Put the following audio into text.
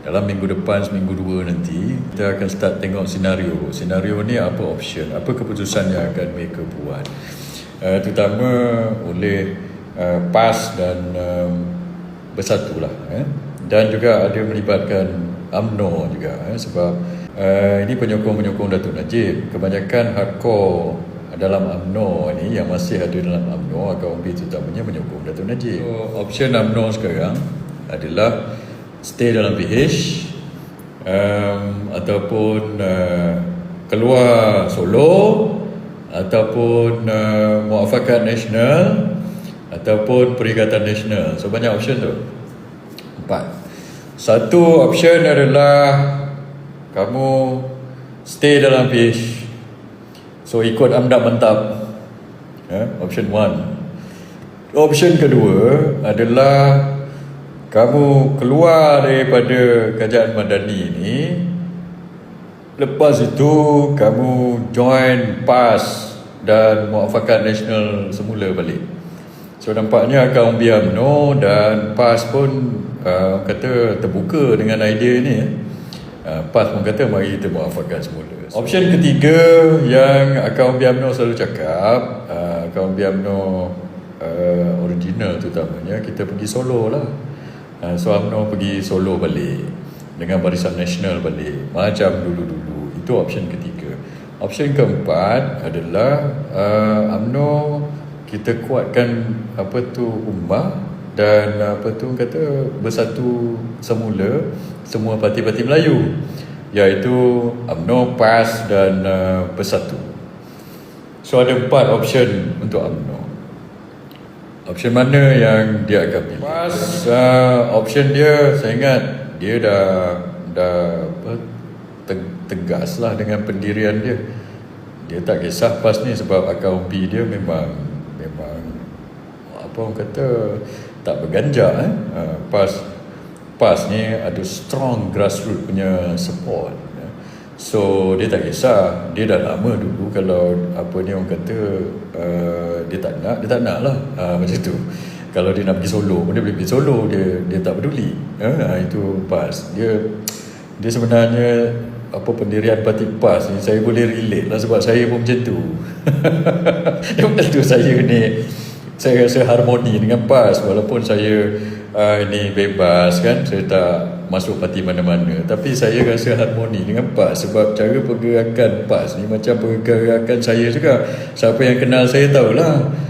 dalam minggu depan seminggu dua nanti kita akan start tengok senario. Senario ni apa option? Apa keputusan yang akan mereka buat? Uh, terutama oleh uh, PAS dan um, Bersatu lah eh. dan juga ada melibatkan UMNO juga eh, sebab uh, ini penyokong-penyokong Datuk Najib. Kebanyakan hardcore dalam UMNO ni yang masih ada dalam UMNO akaun B terutamanya menyokong Datuk Najib. So, option UMNO sekarang adalah stay dalam PH um, ataupun uh, keluar solo ataupun uh, muafakat nasional ataupun perikatan nasional. So banyak option tu. Empat. Satu option adalah kamu stay dalam PH so ikut amdap mantap yeah, option one. Option kedua adalah kamu keluar daripada kerajaan madani ini lepas itu kamu join PAS dan muafakat nasional semula balik. So nampaknya kaum BIAMNO dan PAS pun uh, kata terbuka dengan idea ni uh, PAS pun kata mari kita muafakat semula. Option ketiga yang kaum BIAMNO selalu cakap uh, kaum BIAMNO uh, original terutamanya kita pergi solo lah Uh, so UMNO pergi solo balik dengan barisan nasional balik. Macam dulu-dulu itu option ketiga. Option keempat adalah uh, UMNO kita kuatkan apa tu ummah dan apa tu kata bersatu semula semua parti-parti Melayu iaitu UMNO PAS dan uh, bersatu. So ada empat option untuk UMNO option mana yang dia akan pilih? Pas uh, option dia saya ingat dia dah dah apa tegas lah dengan pendirian dia. Dia tak kisah pas ni sebab akal umpi dia memang memang apa orang kata tak berganjak eh? Uh, pas pas ni ada strong grassroots punya support So dia tak kisah. Dia dah lama dulu Kalau apa ni orang kata uh, Dia tak nak Dia tak nak lah uh, Macam tu. Kalau dia nak pergi solo Dia boleh pergi solo. Dia dia tak peduli. Uh, Itu pas. Dia Dia sebenarnya Apa pendirian parti PAS ni Saya boleh relate lah Sebab saya pun macam tu. Lepas tu saya ni. Saya rasa harmoni dengan PAS. Walaupun saya uh, Ini bebas kan Saya tak masuk parti mana-mana. Tapi saya rasa harmoni dengan PAS sebab cara pergerakan PAS ni macam pergerakan saya juga. Siapa yang kenal saya tahulah